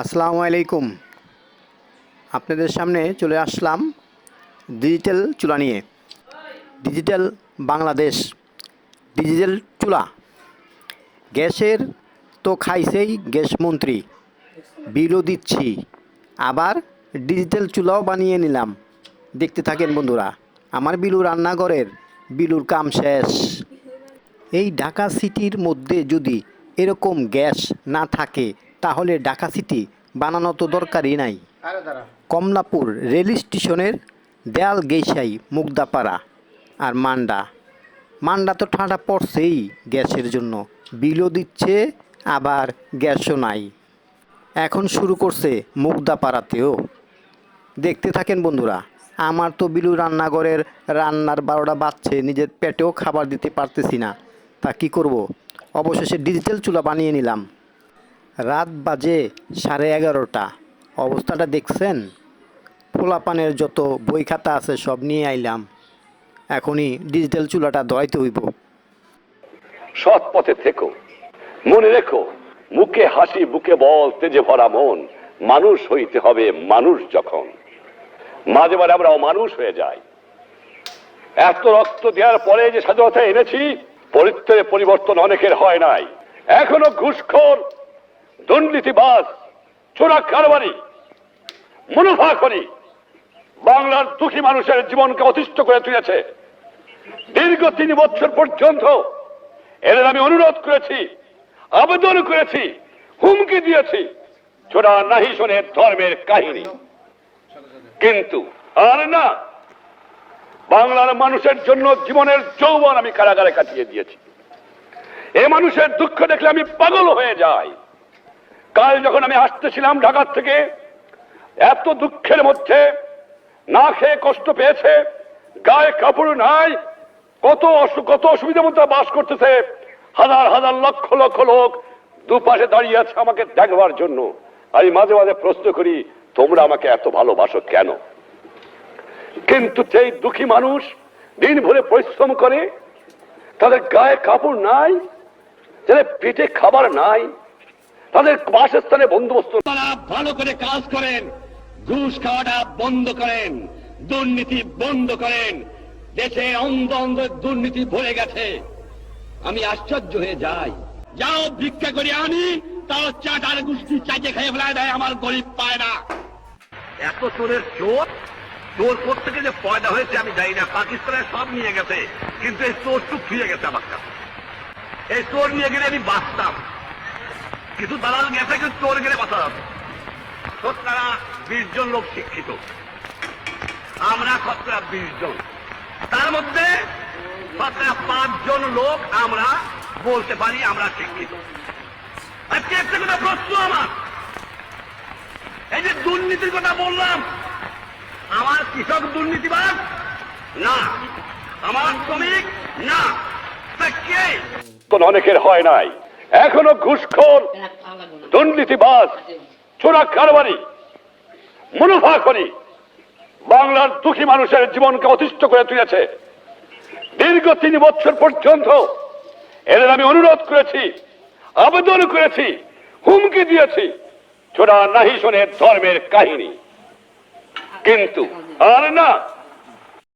আসসালামু আলাইকুম। আপনাদের সামনে চলে আসলাম ডিজিটাল চুলা নিয়ে। ডিজিটাল বাংলাদেশ, ডিজিটাল চুলা। গ্যাসের তো খাইছেই গ্যাস মন্ত্রী। বিলও দিচ্ছি। আবার ডিজিটাল চুলাও বানিয়ে নিলাম। দেখতে থাকেন বন্ধুরা, আমার বিলু রান্নাঘরের বিলুর কাম শেষ। এই ঢাকা সিটির মধ্যে যদি এরকম গ্যাস না থাকে তাহলে ঢাকা সিটি বানানো তো দরকারই নাই। কমলাপুর রেল স্টেশনের দেয়াল গেইসাই মুগদাপাড়া আর মান্ডা। মান্ডা তো ঠান্ডা পড়ছেই গ্যাসের জন্য। বিলও দিচ্ছে আবার গ্যাসও নাই। এখন শুরু করছে মুগদাপাড়াতেও। দেখতে থাকেন বন্ধুরা আমার তো বিলু রান্নাঘরের রান্নার বারোটা বাজছে নিজের পেটেও খাবার দিতে পারতেছি না। তা কি করব? অবশেষে ডিজিটাল চুলা বানিয়ে নিলাম। রাত বাজে সাড়ে এগারোটা। অবস্থাটা দেখছেন? পোলাপানের যত বই খাতা আছে সব নিয়ে আইলাম। এখনই ডিজিটাল চুলাটা ধরাইতে হইব। সৎ পথে থেকো। মনে রেখো, মুখে হাসি, বুকে বল, তেজে ভরা মন। মানুষ হইতে হবে মানুষ যখন। মাঝে মাঝে আমরা অমানুষ হয়ে যাই। এত রক্ত দেওয়ার পরে যে স্বাধীনতা এনেছি পরিত্রে পরিবর্তন অনেকের হয় নাই। এখনও ঘুষখোর দুর্নীতিবাজ চোরা কারবারি, মুনাফা করি, বাংলার দুঃখী মানুষের জীবনকে অতিষ্ঠ করে তুলেছে। দীর্ঘ তিন বছর পর্যন্ত এদের আমি অনুরোধ করেছি, আবেদন করেছি, হুমকি দিয়েছি। ছোড়া নাহি শোনে ধর্মের কাহিনী। কিন্তু আর না, বাংলার মানুষের জন্য জীবনের যৌবন আমি কারাগারে কাটিয়ে দিয়েছি। এ মানুষের দুঃখ দেখলে আমি পাগল হয়ে যাই। কাল যখন আমি আসতেছিলাম ঢাকার থেকে, এত দুঃখের মধ্যে না খেয়ে কষ্ট পেয়েছে, গায়ে কাপড় নাই, কত কত অসুবিধার মধ্যে বাস করতেছে। হাজার হাজার, লক্ষ লক্ষ লোক দুপাশে দাঁড়িয়ে আছে আমাকে দেখবার জন্য। আমি মাঝে মাঝে প্রশ্ন করি, তোমরা আমাকে এত ভালোবাসো কেন? কিন্তু সেই দুঃখী মানুষ দিন ভরে পরিশ্রম করে, তাদের গায়ে কাপড় নাই তাদের পেটে খাবার নাই তাদের বাসস্থানে বন্দোবস্ত তারা ভালো করে কাজ করেন ঘুষ খাওয়াটা বন্ধ করেন দুর্নীতি বন্ধ করেন দেশে অন্ধ অন্ধ দুর্নীতি ভরে গেছে। আমি আশ্চর্য হয়ে যাই। যাও ভিক্ষা করে আনি তাও চাটার গোষ্ঠী চাটে খেয়ে ফেলায় দেয় আমার গরিব পায় না। এত চোরের চোর? চোর থেকে যে পয়দা হয়েছে আমি জানি না পাকিস্তানে সব নিয়ে গেছে কিন্তু এই চোর টুক ফিরে গেছে আমার কাছে। এই চোর নিয়ে গেলে আমি বাঁচতাম। কিছু দালাল গেছে কিন্তু চোর গেলে বাঁচা যাবে শতকরা বিশ জন লোক শিক্ষিত। আমরা শতকরা বিশ জন। তার মধ্যে শতকরা পাঁচজন লোক আমরা বলতে পারি আমরা শিক্ষিত। আজকে একটা কথা প্রশ্ন আমার। এই যে দুর্নীতির কথা বললাম, আমার কৃষক দুর্নীতিবাদ না। আমার শ্রমিক? না। কোন অনেকের হয় নাই। এখনও ঘুষখোর দুর্নীতিবাজ চোরা কারবারি মুনাফা করি। বাংলার দুঃখী মানুষের জীবনকে অতিষ্ঠ করে তুলেছে। দীর্ঘ তিন বছর পর্যন্ত এদের আমি অনুরোধ করেছি আবেদন করেছি হুমকি দিয়েছি। ছোড়া নাহি শোনে ধর্মের কাহিনী। কিন্তু আর না